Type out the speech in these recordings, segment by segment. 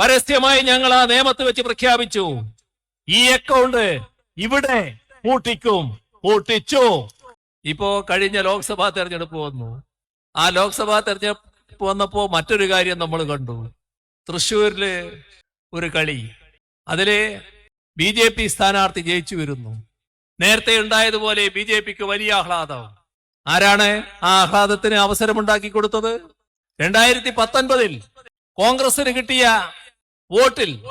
പരസ്യമായി ഞങ്ങൾ ആ നിയമത്ത് വെച്ച് പ്രഖ്യാപിച്ചു. ഈ അക്കൗണ്ട് ഇവിടെ പൂട്ടിക്കും. പൂട്ടിച്ചു. ഇപ്പോ കഴിഞ്ഞ ലോക്സഭാ തെരഞ്ഞെടുപ്പ് വന്നു. ആ ലോക്സഭാ തെരഞ്ഞെടുപ്പ് വന്നപ്പോ മറ്റൊരു കാര്യം നമ്മൾ കണ്ടു. തൃശ്ശൂരിൽ ഒരു കളി. അതിൽ ബി ജെ പി സ്ഥാനാർത്ഥി ജയിച്ചു വരുന്നു. നേരത്തെ ഉണ്ടായതുപോലെ ബി ജെ പിക്ക് വലിയ ആഹ്ലാദം. ആരാണ് ആ ആഹ്ലാദത്തിന് അവസരമുണ്ടാക്കി കൊടുത്തത്? രണ്ടായിരത്തി പത്തൊൻപതിൽ കോൺഗ്രസിന് കിട്ടിയ വോട്ടിൽ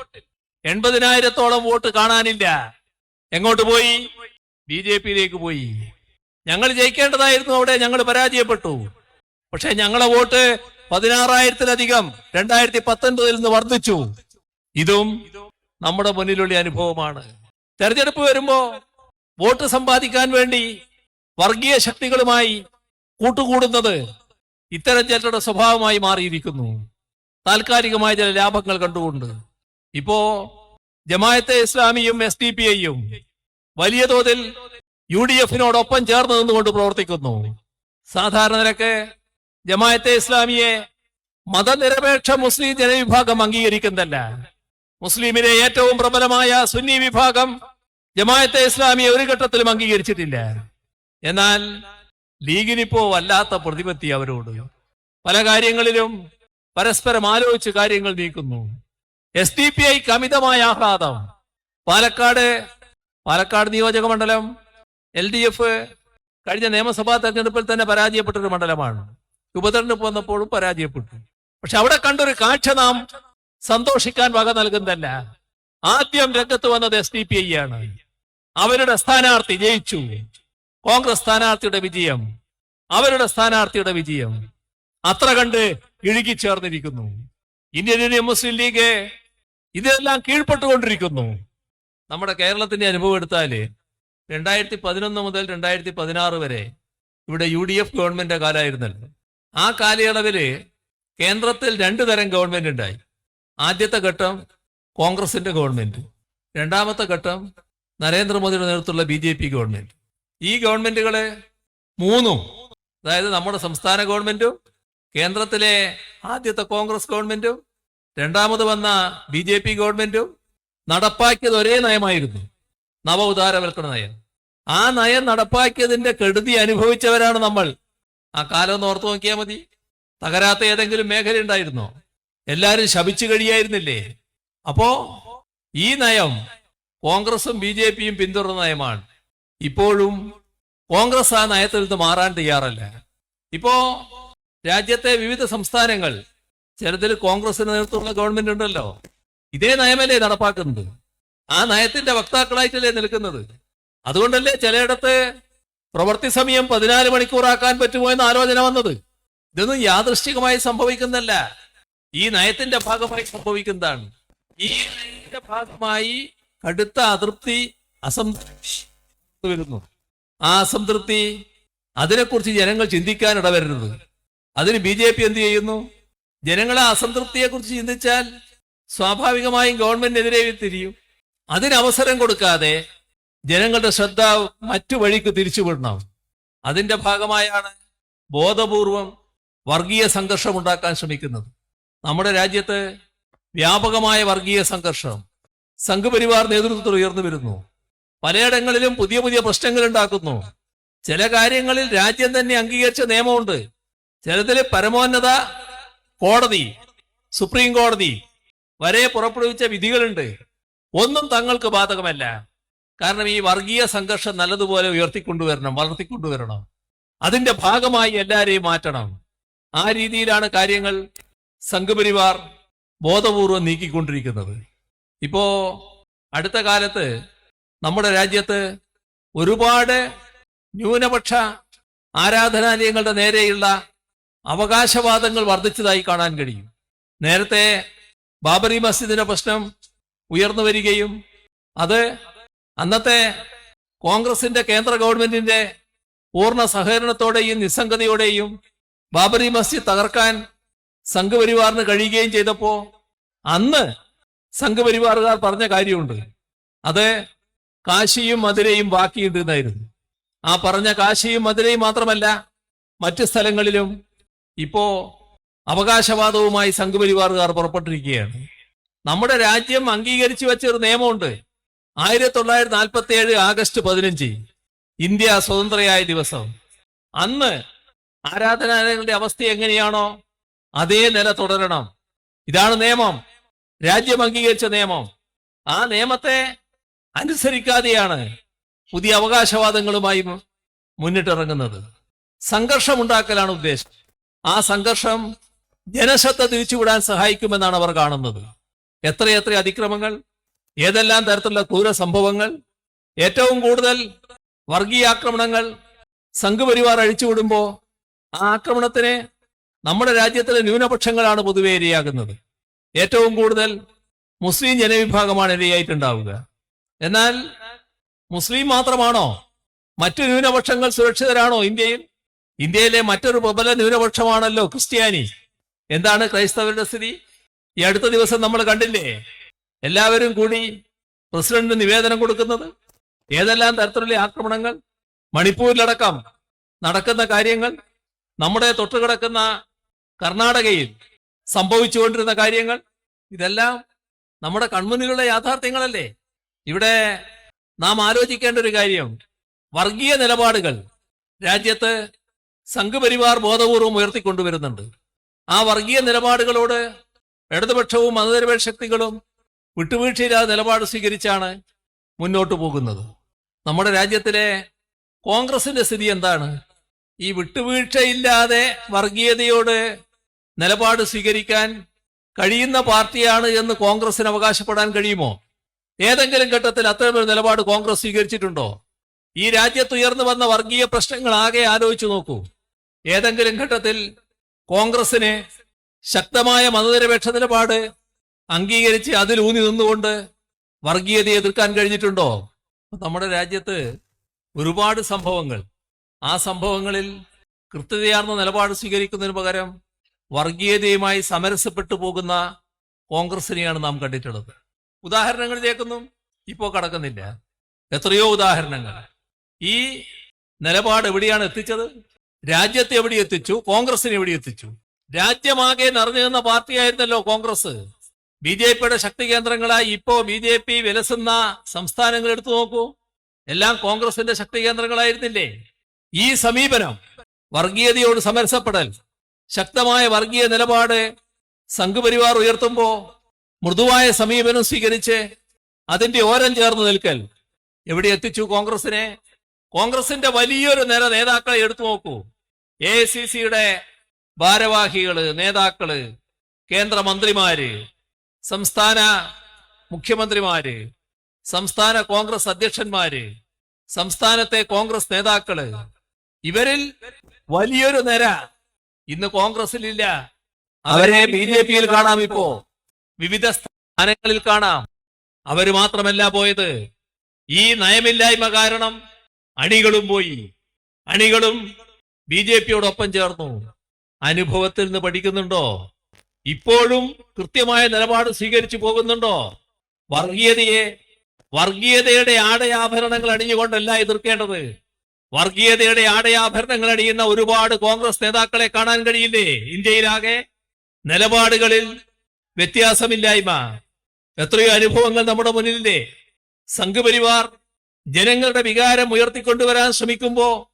എൺപതിനായിരത്തോളം വോട്ട് കാണാനില്ല. എങ്ങോട്ട് പോയി? ബി ജെ പിയിലേക്ക് പോയി. ഞങ്ങൾ ജയിക്കേണ്ടതായിരുന്നു അവിടെ ഞങ്ങൾ പരാജയപ്പെട്ടു. പക്ഷെ ഞങ്ങളെ വോട്ട് പതിനാറായിരത്തിലധികം രണ്ടായിരത്തി പത്തൊൻപതിൽ നിന്ന് വർദ്ധിച്ചു. ഇതും നമ്മുടെ മുന്നിലുള്ള അനുഭവമാണ്. തെരഞ്ഞെടുപ്പ് വരുമ്പോ വോട്ട് സമ്പാദിക്കാൻ വേണ്ടി വർഗീയ ശക്തികളുമായി കൂട്ടുകൂടുന്നത് ഇത്തരം ചിലരുടെ സ്വഭാവമായി മാറിയിരിക്കുന്നു. താൽക്കാലികമായ ചില ലാഭങ്ങൾ കണ്ടുകൊണ്ട്. ഇപ്പോ ജമായത്തെ ഇസ്ലാമിയും എസ് ഡി പി ഐയും വലിയ തോതിൽ യു ഡി എഫിനോടൊപ്പം ചേർന്ന് നിന്നുകൊണ്ട് പ്രവർത്തിക്കുന്നു. സാധാരണരൊക്കെ ജമായത്തെ ഇസ്ലാമിയെ മതനിരപേക്ഷ മുസ്ലിം ജനവിഭാഗം അംഗീകരിക്കുന്നതല്ല. മുസ്ലിമിലെ ഏറ്റവും പ്രബലമായ സുന്നി വിഭാഗം ജമായത്തെ ഇസ്ലാമിയെ ഒരു ഘട്ടത്തിലും അംഗീകരിച്ചിട്ടില്ല. എന്നാൽ ലീഗിനിപ്പോ വല്ലാത്ത പ്രതിപത്തി അവരോട്. പല കാര്യങ്ങളിലും പരസ്പരം ആലോചിച്ച് കാര്യങ്ങൾ നീക്കുന്നു. എസ് ഡി പി ഐക്ക് അമിതമായ ആഹ്ലാദം. പാലക്കാട് പാലക്കാട് നിയോജക മണ്ഡലം എൽ ഡി എഫ് കഴിഞ്ഞ നിയമസഭാ തെരഞ്ഞെടുപ്പിൽ തന്നെ പരാജയപ്പെട്ടൊരു മണ്ഡലമാണ്. ഉപതെരഞ്ഞെടുപ്പ് വന്നപ്പോഴും പരാജയപ്പെട്ടു. പക്ഷെ അവിടെ കണ്ടൊരു കാഴ്ച നാം സന്തോഷിക്കാൻ വക നൽകുന്നതല്ല. ആദ്യം രംഗത്ത് വന്നത് എസ് ഡി പി ഐ ആണ്. അവരുടെ സ്ഥാനാർത്ഥി ജയിച്ചു. കോൺഗ്രസ് സ്ഥാനാർത്ഥിയുടെ വിജയം. അവരുടെ സ്ഥാനാർത്ഥിയുടെ വിജയം. അത്ര കണ്ട് ഇഴുകിച്ചേർന്നിരിക്കുന്നു. ഇന്ത്യൻ യൂണിയൻ മുസ്ലിം ലീഗ് ഇതെല്ലാം കീഴ്പ്പെട്ടുകൊണ്ടിരിക്കുന്നു. നമ്മുടെ കേരളത്തിന്റെ അനുഭവം എടുത്താൽ രണ്ടായിരത്തി പതിനൊന്ന് മുതൽ രണ്ടായിരത്തി പതിനാറ് വരെ ഇവിടെ യു ഡി എഫ് ഗവൺമെന്റ് കാലമായിരുന്നല്ലോ ആ കാലയളവിൽ കേന്ദ്രത്തിൽ രണ്ടു തരം ഗവൺമെന്റ് ഉണ്ടായി. ആദ്യത്തെ ഘട്ടം കോൺഗ്രസിന്റെ ഗവൺമെന്റ്. രണ്ടാമത്തെ ഘട്ടം നരേന്ദ്രമോദിയുടെ നേതൃത്വത്തിലുള്ള ബി ജെ പി ഗവൺമെന്റ്. ഈ ഗവൺമെന്റുകളെ മൂന്നും അതായത് നമ്മുടെ സംസ്ഥാന ഗവൺമെന്റും കേന്ദ്രത്തിലെ ആദ്യത്തെ കോൺഗ്രസ് ഗവൺമെന്റും രണ്ടാമത് വന്ന ബി ജെ പി ഗവൺമെന്റും നടപ്പാക്കിയത് ഒരേ നയമായിരുന്നു. നവ ഉദാരവൽക്കരണ നയം. ആ നയം നടപ്പാക്കിയതിന്റെ കെടുതി അനുഭവിച്ചവരാണ് നമ്മൾ. ആ കാലം ഒന്ന് ഓർത്തു നോക്കിയാൽ മതി. തകരാത്ത ഏതെങ്കിലും മേഖല ഉണ്ടായിരുന്നോ? എല്ലാരും ശപിച്ചു കഴിയായിരുന്നില്ലേ? അപ്പോ ഈ നയം കോൺഗ്രസും ബി ജെ പിയും പിന്തുടർന്ന നയമാണ്. ഇപ്പോഴും കോൺഗ്രസ് ആ നയത്തിൽ നിന്ന് മാറാൻ തയ്യാറല്ല. ഇപ്പോ രാജ്യത്തെ വിവിധ സംസ്ഥാനങ്ങൾ ചിലതിൽ കോൺഗ്രസിന് നേതൃത്വമുള്ള ഗവൺമെന്റ് ഉണ്ടല്ലോ. ഇതേ നയമല്ലേ നടപ്പാക്കുന്നത്? ആ നയത്തിന്റെ വക്താക്കളായിട്ടല്ലേ നിൽക്കുന്നത്? അതുകൊണ്ടല്ലേ ചിലയിടത്ത് പ്രവൃത്തി സമയം പതിനാല് മണിക്കൂറാക്കാൻ പറ്റുമോ എന്ന ആലോചന വന്നത്? ഇതൊന്നും യാദൃശ്ചികമായി സംഭവിക്കുന്നല്ല ഈ നയത്തിന്റെ ഭാഗമായി സംഭവിക്കുന്നതാണ്. ഈ നയത്തിന്റെ ഭാഗമായി കടുത്ത അതൃപ്തി അസംതൃപ്തി വരുന്നു. ആ അസംതൃപ്തി അതിനെക്കുറിച്ച് ജനങ്ങൾ ചിന്തിക്കാൻ ഇടവരരുത്. അതിന് ബി ജെ പി എന്ത് ചെയ്യുന്നു? ജനങ്ങളെ അസംതൃപ്തിയെ കുറിച്ച് ചിന്തിച്ചാൽ സ്വാഭാവികമായും ഗവൺമെന്റിനെതിരെ തിരിയും. അതിനവസരം കൊടുക്കാതെ ജനങ്ങളുടെ ശ്രദ്ധ മറ്റു വഴിക്ക് തിരിച്ചുവിടണം. അതിന്റെ ഭാഗമായാണ് ബോധപൂർവം വർഗീയ സംഘർഷം ഉണ്ടാക്കാൻ ശ്രമിക്കുന്നത്. നമ്മുടെ രാജ്യത്ത് വ്യാപകമായ വർഗീയ സംഘർഷം സംഘപരിവാർ നേതൃത്വത്തിൽ ഉയർന്നു വരുന്നു. പലയിടങ്ങളിലും പുതിയ പുതിയ പ്രശ്നങ്ങൾ ഉണ്ടാക്കുന്നു. ചില കാര്യങ്ങളിൽ രാജ്യം തന്നെ അംഗീകരിച്ച നിയമമുണ്ട്. ചിലതിൽ പരമോന്നത കോടതി സുപ്രീം കോടതി വരെ പുറപ്പെടുവിച്ച വിധികളുണ്ട്. ഒന്നും തങ്ങൾക്ക് ബാധകമല്ല. കാരണം ഈ വർഗീയ സംഘർഷം നല്ലതുപോലെ ഉയർത്തിക്കൊണ്ടുവരണം വളർത്തിക്കൊണ്ടുവരണം. അതിന്റെ ഭാഗമായി എല്ലാരെയും മാറ്റണം. ആ രീതിയിലാണ് കാര്യങ്ങൾ സംഘപരിവാർ ബോധപൂർവം നീക്കിക്കൊണ്ടിരിക്കുന്നത്. ഇപ്പോ അടുത്ത കാലത്ത് നമ്മുടെ രാജ്യത്ത് ഒരുപാട് ന്യൂനപക്ഷ ആരാധനാലയങ്ങളുടെ നേരെയുള്ള അവകാശവാദങ്ങൾ വർദ്ധിച്ചതായി കാണാൻ കഴിയും. നേരത്തെ ബാബറി മസ്ജിദിന്റെ പ്രശ്നം ഉയർന്നു വരികയും അത് അന്നത്തെ കോൺഗ്രസിന്റെ കേന്ദ്ര ഗവൺമെന്റിന്റെ പൂർണ സഹകരണത്തോടെയും നിസ്സംഗതയോടെയും ബാബറി മസ്ജിദ് തകർക്കാൻ സംഘപരിവാറിന് കഴിയുകയും ചെയ്തപ്പോ അന്ന് സംഘപരിവാറുകാർ പറഞ്ഞ കാര്യമുണ്ട്. അത് കാശിയും മധുരയും ബാക്കിയുണ്ട് എന്നായിരുന്നു. ആ പറഞ്ഞ കാശിയും മധുരയും മാത്രമല്ല മറ്റ് സ്ഥലങ്ങളിലും ഇപ്പോ അവകാശവാദവുമായി സംഘപരിവാറുകാർ പുറപ്പെട്ടിരിക്കുകയാണ്. നമ്മുടെ രാജ്യം അംഗീകരിച്ചു വെച്ച ഒരു നിയമമുണ്ട്. ആയിരത്തി തൊള്ളായിരത്തി നാൽപ്പത്തി ഏഴ് ആഗസ്റ്റ് പതിനഞ്ച് ഇന്ത്യ സ്വതന്ത്രയായ ദിവസം. അന്ന് ആരാധനാലയങ്ങളുടെ അവസ്ഥ എങ്ങനെയാണോ അതേ നില തുടരണം. ഇതാണ് നിയമം. രാജ്യം അംഗീകരിച്ച നിയമം. ആ നിയമത്തെ അനുസരിക്കാതെയാണ് പുതിയ അവകാശവാദങ്ങളുമായി മുന്നിട്ടിറങ്ങുന്നത്. സംഘർഷമുണ്ടാക്കലാണ് ഉദ്ദേശം. ആ സംഘർഷം ജനശ്രദ്ധ തിരിച്ചുവിടാൻ സഹായിക്കുമെന്നാണ് അവർ കാണുന്നത്. എത്രയെത്ര അതിക്രമങ്ങൾ ഏതെല്ലാം തരത്തിലുള്ള ക്രൂര സംഭവങ്ങൾ ഏറ്റവും കൂടുതൽ വർഗീയ ആക്രമണങ്ങൾ സംഘപരിവാർ അഴിച്ചുവിടുമ്പോ ആ ആക്രമണത്തിന് നമ്മുടെ രാജ്യത്തിലെ ന്യൂനപക്ഷങ്ങളാണ് പൊതുവെ ഇരയാകുന്നത്. ഏറ്റവും കൂടുതൽ മുസ്ലിം ജനവിഭാഗമാണ് ഇരയായിട്ടുണ്ടാവുക. എന്നാൽ മുസ്ലിം മാത്രമാണോ? മറ്റു ന്യൂനപക്ഷങ്ങൾ സുരക്ഷിതരാണോ ഇന്ത്യയിൽ? ഇന്ത്യയിലെ മറ്റൊരു പ്രബല ന്യൂനപക്ഷമാണല്ലോ ക്രിസ്ത്യാനി. എന്താണ് ക്രൈസ്തവരുടെ സ്ഥിതി? ഈ അടുത്ത ദിവസം നമ്മൾ കണ്ടില്ലേ? എല്ലാവരും കൂടി പ്രസിഡന്റിന് നിവേദനം കൊടുക്കുന്നത്? ഏതെല്ലാം തരത്തിലുള്ള ആക്രമണങ്ങൾ? മണിപ്പൂരിലടക്കം നടക്കുന്ന കാര്യങ്ങൾ? നമ്മുടെ തൊട്ടുകിടക്കുന്ന കർണാടകയിൽ സംഭവിച്ചുകൊണ്ടിരുന്ന കാര്യങ്ങൾ? ഇതെല്ലാം നമ്മുടെ കൺമുന്നിലുള്ള യാഥാർത്ഥ്യങ്ങളല്ലേ? ഇവിടെ നാം ആലോചിക്കേണ്ട ഒരു കാര്യം. വർഗീയ നിലപാടുകൾ. രാജ്യത്ത് സംഘപരിവാർ ബോധപൂർവം ഉയർത്തിക്കൊണ്ടുവരുന്നുണ്ട്. ആ വർഗീയ നിലപാടുകളോട് ഇടതുപക്ഷവും മതനിരപേക്ഷ ശക്തികളും വിട്ടുവീഴ്ചയില്ലാതെ നിലപാട് സ്വീകരിച്ചാണ് മുന്നോട്ട് പോകുന്നത്. നമ്മുടെ രാജ്യത്തിലെ കോൺഗ്രസിന്റെ സ്ഥിതി എന്താണ്? ഈ വിട്ടുവീഴ്ചയില്ലാതെ വർഗീയതയോട് നിലപാട് സ്വീകരിക്കാൻ കഴിയുന്ന പാർട്ടിയാണ് എന്ന് കോൺഗ്രസിന് അവകാശപ്പെടാൻ കഴിയുമോ? ഏതെങ്കിലും ഘട്ടത്തിൽ അത്തരമൊരു നിലപാട് കോൺഗ്രസ് സ്വീകരിച്ചിട്ടുണ്ടോ? ഈ രാജ്യത്ത് ഉയർന്നു വന്ന വർഗീയ പ്രശ്നങ്ങൾ ആകെ ആലോചിച്ചു നോക്കൂ. ഏതെങ്കിലും ഘട്ടത്തിൽ കോൺഗ്രസിന് ശക്തമായ മതനിരപേക്ഷ നിലപാട് അംഗീകരിച്ച് അതിലൂന്നി നിന്നുകൊണ്ട് വർഗീയതയെ എതിർക്കാൻ കഴിഞ്ഞിട്ടുണ്ടോ? നമ്മുടെ രാജ്യത്ത് ഒരുപാട് സംഭവങ്ങൾ. ആ സംഭവങ്ങളിൽ കൃത്യതയാർന്ന നിലപാട് സ്വീകരിക്കുന്നതിന് പകരം വർഗീയതയുമായി സമരസപ്പെട്ടു പോകുന്ന കോൺഗ്രസിനെയാണ് നാം കണ്ടിട്ടുള്ളത്. ഉദാഹരണങ്ങളിലേക്കൊന്നും ഇപ്പോ കടക്കുന്നില്ല. എത്രയോ ഉദാഹരണങ്ങൾ. ഈ നിലപാട് എവിടെയാണ് എത്തിച്ചത്? രാജ്യത്തെ എവിടെ എത്തിച്ചു? കോൺഗ്രസിനെ എവിടെ എത്തിച്ചു? രാജ്യമാകെ നിറഞ്ഞു നിന്ന പാർട്ടിയായിരുന്നല്ലോ കോൺഗ്രസ്. ബി ജെ പിയുടെ ശക്തി കേന്ദ്രങ്ങളായി ഇപ്പോ ബി ജെ പി വിലസുന്ന സംസ്ഥാനങ്ങൾ എടുത്തു നോക്കൂ. എല്ലാം കോൺഗ്രസിന്റെ ശക്തി കേന്ദ്രങ്ങളായിരുന്നില്ലേ? ഈ സമീപനം വർഗീയതയോട് സമരസപ്പെടൽ ശക്തമായ വർഗീയ നിലപാട് സംഘപരിവാർ ഉയർത്തുമ്പോ മൃദുവായ സമീപനം സ്വീകരിച്ച് അതിന്റെ ഓരം ചേർന്ന് നിൽക്കൽ എവിടെ എത്തിച്ചു കോൺഗ്രസിനെ? കോൺഗ്രസിന്റെ വലിയൊരു നിര നേതാക്കളെ എടുത്തു നോക്കൂ. എ സി സിയുടെ ഭാരവാഹികൾ നേതാക്കൾ കേന്ദ്രമന്ത്രിമാര് സംസ്ഥാന മുഖ്യമന്ത്രിമാര് സംസ്ഥാന കോൺഗ്രസ് അധ്യക്ഷന്മാര് സംസ്ഥാനത്തെ കോൺഗ്രസ് നേതാക്കൾ ഇവരിൽ വലിയൊരു നിര ഇന്ന് കോൺഗ്രസിലില്ല. അവരെ ബി ജെ പിയിൽ കാണാം ഇപ്പോ. വിവിധ സ്ഥാനങ്ങളിൽ കാണാം. അവർ മാത്രമല്ല പോയത്. ഈ നയമില്ലായ്മ കാരണം അണികളും പോയി. അണികളും ബി ജെ പിയോടൊപ്പം ചേർന്നു. അനുഭവത്തിൽ നിന്ന് പഠിക്കുന്നുണ്ടോ? ഇപ്പോഴും കൃത്യമായ നിലപാട് സ്വീകരിച്ചു പോകുന്നുണ്ടോ? വർഗീയതയെ വർഗീയതയുടെ ആടയാഭരണങ്ങൾ അണിഞ്ഞുകൊണ്ടല്ല എതിർക്കേണ്ടത്. വർഗീയതയുടെ ആടയാഭരണങ്ങൾ അണിയുന്ന ഒരുപാട് കോൺഗ്രസ് നേതാക്കളെ കാണാൻ കഴിയില്ലേ? ഇന്ത്യയിലാകെ നിലപാടുകളിൽ വ്യത്യാസമില്ലായ്മ. എത്രയോ അനുഭവങ്ങൾ നമ്മുടെ മുന്നിലില്ലേ? സംഘപരിവാർ ജനങ്ങളുടെ വികാരം ഉയർത്തിക്കൊണ്ടുവരാൻ ശ്രമിക്കുമ്പോൾ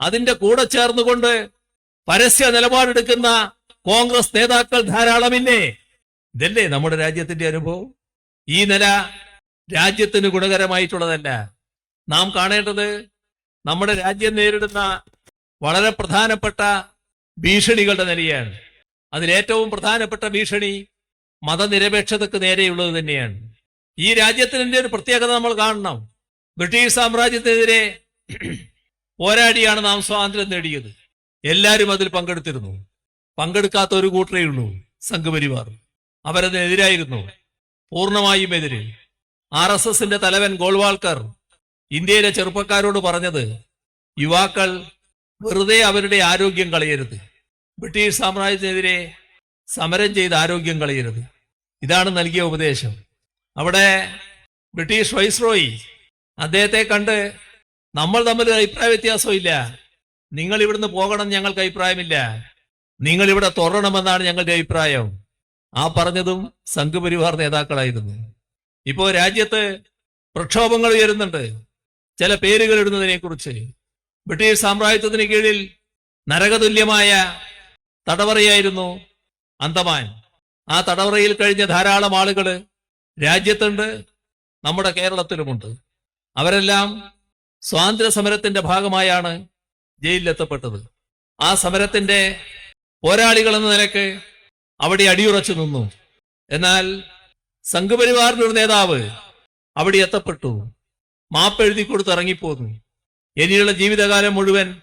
അതിന്റെ കൂടെ ചേർന്നുകൊണ്ട് പരസ്യ നിലപാടെടുക്കുന്ന കോൺഗ്രസ് നേതാക്കൾ ധാരാളമില്ലേ? ഇതല്ലേ നമ്മുടെ രാജ്യത്തിന്റെ അനുഭവം? ഈ നില രാജ്യത്തിന് ഗുണകരമായിട്ടുള്ളതല്ല. നാം കാണേണ്ടത് നമ്മുടെ രാജ്യം നേരിടുന്ന വളരെ പ്രധാനപ്പെട്ട ഭീഷണികളുടെ നിലയാണ്. അതിലേറ്റവും പ്രധാനപ്പെട്ട ഭീഷണി മതനിരപേക്ഷതക്ക് നേരെയുള്ളത് തന്നെയാണ്. ഈ രാജ്യത്തിന്റെ ഒരു പ്രത്യേകത നമ്മൾ കാണണം. ബ്രിട്ടീഷ് സാമ്രാജ്യത്തിനെതിരെ പോരാടിയാണ് നാം സ്വാതന്ത്ര്യം നേടിയത്. എല്ലാവരും അതിൽ പങ്കെടുത്തിരുന്നു. പങ്കെടുക്കാത്ത ഒരു കൂട്ടരേ ഉള്ളൂ സംഘപരിവാർ. അവരതിനെതിരായിരുന്നു പൂർണമായും എതിര്. ആർ എസ് എസിന്റെ തലവൻ ഗോൾവാൾക്കർ ഇന്ത്യയിലെ ചെറുപ്പക്കാരോട് പറഞ്ഞത് യുവാക്കൾ വെറുതെ അവരുടെ ആരോഗ്യം കളയരുത്. ബ്രിട്ടീഷ് സാമ്രാജ്യത്തിനെതിരെ സമരം ചെയ്ത് ആരോഗ്യം കളയരുത്. ഇതാണ് നൽകിയ ഉപദേശം. അവിടെ ബ്രിട്ടീഷ് വൈസ്രോയി അദ്ദേഹത്തെ കണ്ട് നമ്മൾ തമ്മിൽ അഭിപ്രായ വ്യത്യാസമില്ല. നിങ്ങൾ ഇവിടുന്ന് പോകണം ഞങ്ങൾക്ക് അഭിപ്രായമില്ല. നിങ്ങൾ ഇവിടെ തുറണമെന്നാണ് ഞങ്ങളുടെ അഭിപ്രായം. ആ പറഞ്ഞതും സംഘപരിവാർ നേതാക്കളായിരുന്നു. ഇപ്പോ രാജ്യത്ത് പ്രക്ഷോഭങ്ങൾ ഉയരുന്നുണ്ട്. ചില പേരുകൾ ഇടുന്നതിനെ കുറിച്ച് ബ്രിട്ടീഷ് സാമ്രാജ്യത്തിന് കീഴിൽ നരകതുല്യമായ തടവറയായിരുന്നു അന്തമാൻ. ആ തടവറയിൽ കഴിഞ്ഞ ധാരാളം ആളുകൾ രാജ്യത്തുണ്ട് നമ്മുടെ കേരളത്തിലുമുണ്ട്. അവരെല്ലാം സ്വാതന്ത്ര്യ സമരത്തിന്റെ ഭാഗമായാണ് ജയിലിലെത്തപ്പെട്ടത്. ആ സമരത്തിന്റെ പോരാളികൾ എന്ന നിലയ്ക്ക് അവിടെ അടിയുറച്ചു നിന്നു. എന്നാൽ സംഘപരിവാറിന്റെ ഒരു നേതാവ് അവിടെ എത്തപ്പെട്ടു. മാപ്പ് എഴുതി കൊടുത്ത് ഇറങ്ങിപ്പോന്നു. ഇനിയുള്ള ജീവിതകാലം മുഴുവൻ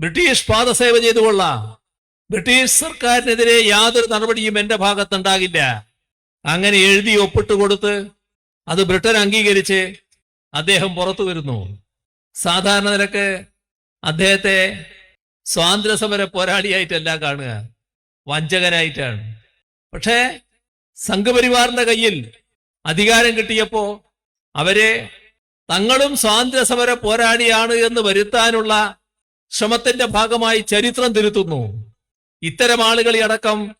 ബ്രിട്ടീഷ് പാദസേവ ചെയ്തുകൊള്ളാം ബ്രിട്ടീഷ് സർക്കാരിനെതിരെ യാതൊരു നടപടിയും എന്റെ ഭാഗത്തുണ്ടാകില്ല. അങ്ങനെ എഴുതി ഒപ്പിട്ട് കൊടുത്ത് അത് ബ്രിട്ടൻ അംഗീകരിച്ച് അദ്ദേഹം പുറത്തു വരുന്നു. സാധാരണ നിലയ്ക്ക് അദ്ദേഹത്തെ സ്വാതന്ത്ര്യ സമര പോരാളിയായിട്ടല്ല കാണുക. വഞ്ചകനായിട്ടാണ്. പക്ഷേ സംഘപരിവാറിന്റെ കയ്യിൽ അധികാരം കിട്ടിയപ്പോ അവരെ തങ്ങളും സ്വാതന്ത്ര്യ സമര പോരാളിയാണ് എന്ന് വരുത്താനുള്ള ശ്രമത്തിന്റെ ഭാഗമായി ചരിത്രം തിരുത്തുന്നു. ഇത്തരം ആളുകളെ അടക്കം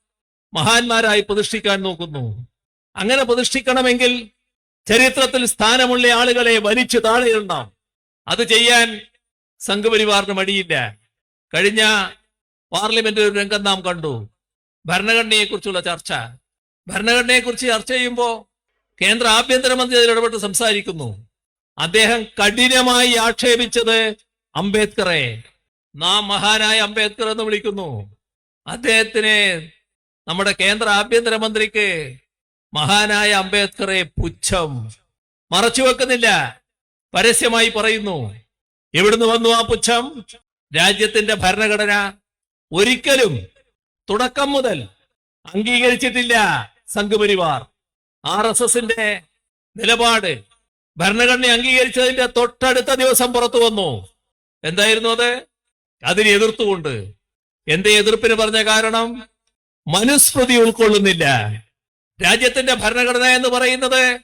മഹാന്മാരായി പ്രതിഷ്ഠിക്കാൻ നോക്കുന്നു. അങ്ങനെ പ്രതിഷ്ഠിക്കണമെങ്കിൽ ചരിത്രത്തിൽ സ്ഥാനമുള്ള ആളുകളെ വലിച്ചു താഴെയിടണം. അത് ചെയ്യാൻ സംഘപരിവാറിന് മടിയില്ല. കഴിഞ്ഞ പാർലമെന്റ് ഒരു രംഗം നാം കണ്ടു. ഭരണഘടനയെ കുറിച്ചുള്ള ചർച്ച. ഭരണഘടനയെ കുറിച്ച് ചർച്ച ചെയ്യുമ്പോൾ കേന്ദ്ര ആഭ്യന്തരമന്ത്രി അതിൽ ഇടപെട്ട് സംസാരിക്കുന്നു. അദ്ദേഹം കഠിനമായി ആക്ഷേപിച്ചത് അംബേദ്കറെ. നാം മഹാനായ അംബേദ്കർ എന്ന് വിളിക്കുന്നു. അദ്ദേഹത്തിന് നമ്മുടെ കേന്ദ്ര ആഭ്യന്തരമന്ത്രിക്ക് മഹാനായ അംബേദ്കറെ പുച്ഛം മറച്ചു വെക്കുന്നില്ല. പരസ്യമായി പറയുന്നു എവിടുന്ന് വന്നു ആ പുച്ഛം? രാജ്യത്തിന്റെ ഭരണഘടന ഒരിക്കലും തുടക്കം മുതൽ അംഗീകരിച്ചിട്ടില്ല സംഘപരിവാർ. ആർ എസ് എസിന്റെ നിലപാട് ഭരണഘടന അംഗീകരിച്ചതിന്റെ തൊട്ടടുത്ത ദിവസം പുറത്തു വന്നു. എന്തായിരുന്നു അത്? അതിനെ എതിർത്തുകൊണ്ട്. എന്റെ എതിർപ്പിന് പറഞ്ഞ കാരണം മനുസ്മൃതി ഉൾക്കൊള്ളുന്നില്ല. രാജ്യത്തിന്റെ ഭരണഘടന എന്ന് പറയുന്നത്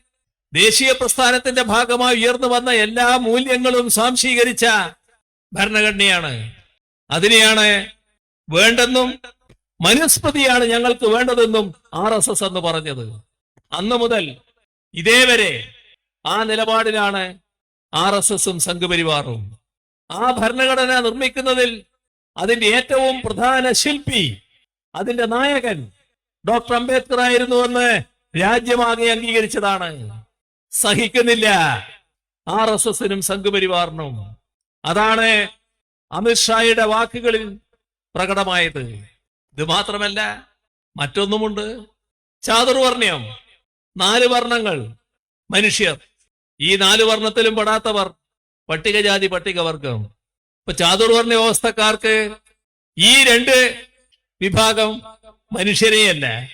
ദേശീയ പ്രസ്ഥാനത്തിന്റെ ഭാഗമായി ഉയർന്നു വന്ന എല്ലാ മൂല്യങ്ങളും സ്വാംശീകരിച്ച ഭരണഘടനയാണ്. അതിനെയാണ് വേണ്ടെന്നും മനുസ്മൃതിയാണ് ഞങ്ങൾക്ക് വേണ്ടതെന്നും ആർ എസ് എസ് എന്ന് പറഞ്ഞത്. അന്ന് മുതൽ ഇതേവരെ ആ നിലപാടിലാണ് ആർ എസ് എസും സംഘപരിവാറും. ആ ഭരണഘടന നിർമ്മിക്കുന്നതിൽ അതിന്റെ ഏറ്റവും പ്രധാന ശില്പി അതിന്റെ നായകൻ ഡോക്ടർ അംബേദ്കർ ആയിരുന്നു എന്ന് രാജ്യമാകെ അംഗീകരിച്ചതാണ്. സഹിക്കുന്നില്ല. R S എസിനും സംഘപരിവാറിനും. അതാണ് അമിത്ഷായുടെ വാക്കുകളിൽ പ്രകടമായത്. ഇത് മാത്രമല്ല മറ്റൊന്നുമുണ്ട്. ചാതുർവർണയം നാല് വർണങ്ങൾ. മനുഷ്യർ. ഈ നാല് വർണത്തിലും പെടാത്തവർ പട്ടികജാതി പട്ടികവർഗം. ഇപ്പൊ ചാതുർവർണ വ്യവസ്ഥക്കാർക്ക് ഈ രണ്ട് വിഭാഗം മനുഷ്യരെയല്ല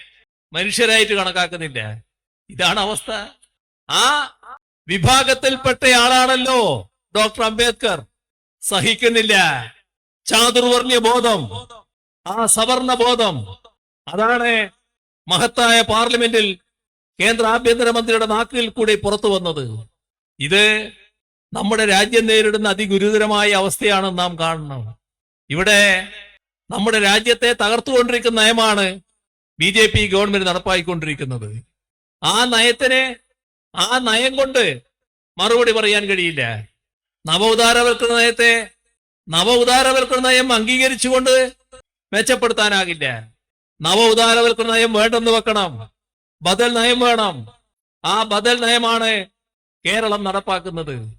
മനുഷ്യരായിട്ട് കണക്കാക്കുന്നില്ല. ഇതാണ് അവസ്ഥ. ആ വിഭാഗത്തിൽപ്പെട്ട ആളാണല്ലോ ഡോക്ടർ അംബേദ്കർ. സഹിക്കുന്നില്ല. ചാതുർവർണ്യ ബോധം. ആ സവർണ ബോധം. അതാണ് മഹത്തായ പാർലമെന്റിൽ കേന്ദ്ര ആഭ്യന്തരമന്ത്രിയുടെ നാക്കിൽ കൂടി പുറത്തു വന്നത്. ഇത് നമ്മുടെ രാജ്യം നേരിടുന്ന അതിഗുരുതരമായ അവസ്ഥയാണ് നാം കാണുന്നത്. ഇവിടെ നമ്മുടെ രാജ്യത്തെ തകർത്തുകൊണ്ടിരിക്കുന്ന നയമാണ് ബി ജെ പി ഗവൺമെന്റ് നടപ്പാക്കിക്കൊണ്ടിരിക്കുന്നത്. ആ നയത്തിന് ആ നയം കൊണ്ട് മറുപടി പറയാൻ കഴിയില്ല. നവോദാരവൽക്കരണ നയത്തെ നവോദാരവൽക്കരണ നയം അംഗീകരിച്ചുകൊണ്ട് മെച്ചപ്പെടുത്താനാകില്ല. നവ ഉദാരവൽക്കരണ നയം വേണ്ടെന്ന് വെക്കണം. ബദൽ നയം വേണം. ആ ബദൽ നയമാണ് കേരളം നടപ്പാക്കുന്നത്.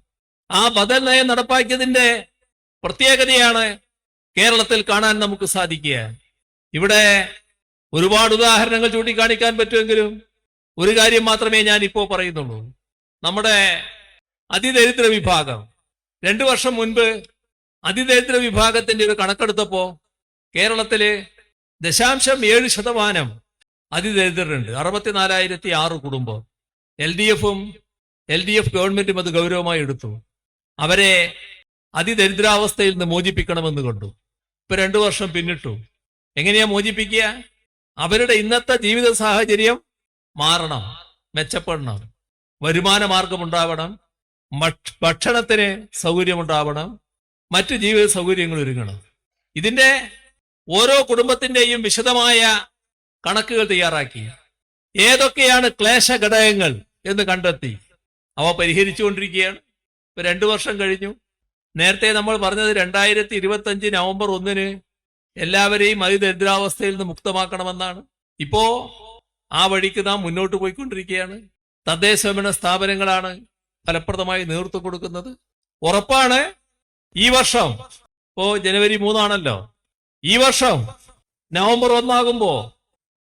ആ ബദൽ നയം നടപ്പാക്കിയതിന്റെ പ്രത്യേകതയാണ് കേരളത്തിൽ കാണാൻ നമുക്ക് സാധിക്കുക. ഇവിടെ ഒരുപാട് ഉദാഹരണങ്ങൾ ചൂണ്ടിക്കാണിക്കാൻ പറ്റുമെങ്കിലും ഒരു കാര്യം മാത്രമേ ഞാൻ ഇപ്പോൾ പറയുന്നുള്ളൂ. നമ്മുടെ അതിദരിദ്ര വിഭാഗം. രണ്ടു വർഷം മുൻപ് അതിദരിദ്ര വിഭാഗത്തിന്റെ ഒരു കണക്കെടുത്തപ്പോ കേരളത്തിൽ ദശാംശം ഏഴ് ശതമാനം അതിദരിദ്രരുണ്ട്. അറുപത്തിനാലായിരത്തി ആറ് കുടുംബം. എൽ ഡി എഫും എൽ ഡി എഫ് ഗവൺമെന്റും അത് ഗൗരവമായി എടുത്തു. അവരെ അതിദരിദ്രാവസ്ഥയിൽ നിന്ന് മോചിപ്പിക്കണമെന്ന് കണ്ടു. ഇപ്പൊ രണ്ടു വർഷം പിന്നിട്ടു. എങ്ങനെയാ മോചിപ്പിക്കുക? അവരുടെ ഇന്നത്തെ ജീവിത സാഹചര്യം മാറണം മെച്ചപ്പെടണം. വരുമാന മാർഗം ഉണ്ടാവണം ഭക്ഷണത്തിന് സൗകര്യമുണ്ടാവണം മറ്റു ജീവിത സൗകര്യങ്ങൾ ഒരുങ്ങണം. ഇതിന്റെ ഓരോ കുടുംബത്തിന്റെയും വിശദമായ കണക്കുകൾ തയ്യാറാക്കി. ഏതൊക്കെയാണ് ക്ലേശ ഘടകങ്ങൾ എന്ന് കണ്ടെത്തി. അവ പരിഹരിച്ചുകൊണ്ടിരിക്കുകയാണ്. ഇപ്പൊ രണ്ടു വർഷം കഴിഞ്ഞു. നേരത്തെ നമ്മൾ പറഞ്ഞത് രണ്ടായിരത്തി ഇരുപത്തി അഞ്ച് നവംബർ ഒന്നിന് എല്ലാവരെയും അതിദരിദ്രാവസ്ഥയിൽ നിന്ന് മുക്തമാക്കണമെന്നാണ്. ഇപ്പോ ആ വഴിക്ക് നാം മുന്നോട്ട് പോയിക്കൊണ്ടിരിക്കുകയാണ്. തദ്ദേശ സ്വയംഭരണ സ്ഥാപനങ്ങളാണ് ഫലപ്രദമായി നേതൃത്വം കൊടുക്കുന്നത്. ഉറപ്പാണ് ഈ വർഷം ഇപ്പോ ജനുവരി മൂന്നാണല്ലോ. ഈ വർഷം നവംബർ ഒന്നാകുമ്പോ